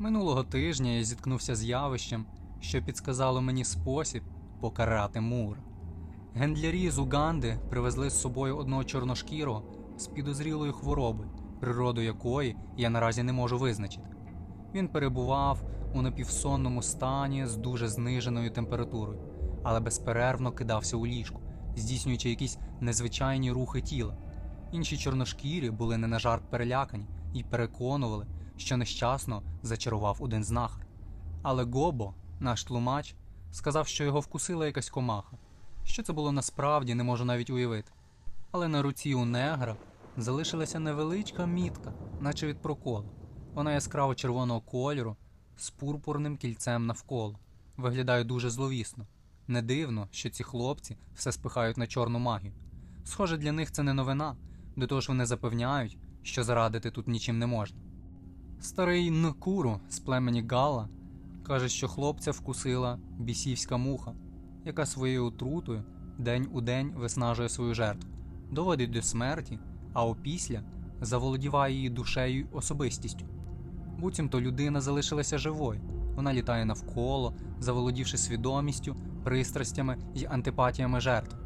Минулого тижня я зіткнувся з явищем, що підсказало мені спосіб покарати мур. Гендлярі з Уганди привезли з собою одного чорношкірого з підозрілою хворобою, природу якої я наразі не можу визначити. Він перебував у напівсонному стані з дуже зниженою температурою, але безперервно кидався у ліжку, здійснюючи якісь незвичайні рухи тіла. Інші чорношкірі були не на жарт перелякані і переконували, що нещасно зачарував один знахар. Але Гобо, наш тлумач, сказав, що його вкусила якась комаха. Що це було насправді, не можу навіть уявити. Але на руці у негра залишилася невеличка мітка, наче від проколу. Вона яскраво червоного кольору з пурпурним кільцем навколо. Виглядає дуже зловісно. Не дивно, що ці хлопці все спихають на чорну магію. Схоже, для них це не новина, до того ж вони запевняють, що зарадити тут нічим не можна. Старий Нкуру з племені Гала каже, що хлопця вкусила бісівська муха, яка своєю отрутою день у день виснажує свою жертву, доводить до смерті, а опісля заволодіває її душею й особистістю. Буцімто людина залишилася живою. Вона літає навколо, заволодівши свідомістю, пристрастями й антипатіями жертв.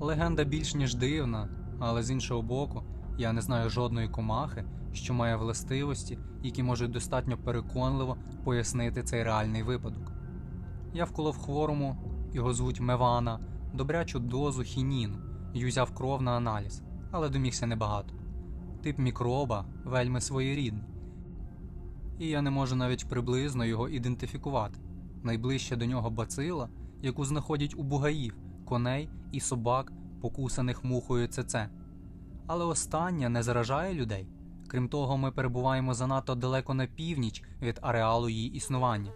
Легенда більш ніж дивна, але з іншого боку, я не знаю жодної комахи, що має властивості, які можуть достатньо переконливо пояснити цей реальний випадок. Я вколов хворому, його звуть Мевана, добрячу дозу хініну і узяв кров на аналіз, але домігся небагато. Тип мікроба вельми своєрідний, і я не можу навіть приблизно його ідентифікувати. Найближче до нього бацила, яку знаходять у бугаїв, коней і собак, покусаних мухою ЦЦ. Але остання не заражає людей. Крім того, ми перебуваємо занадто далеко на північ від ареалу її існування.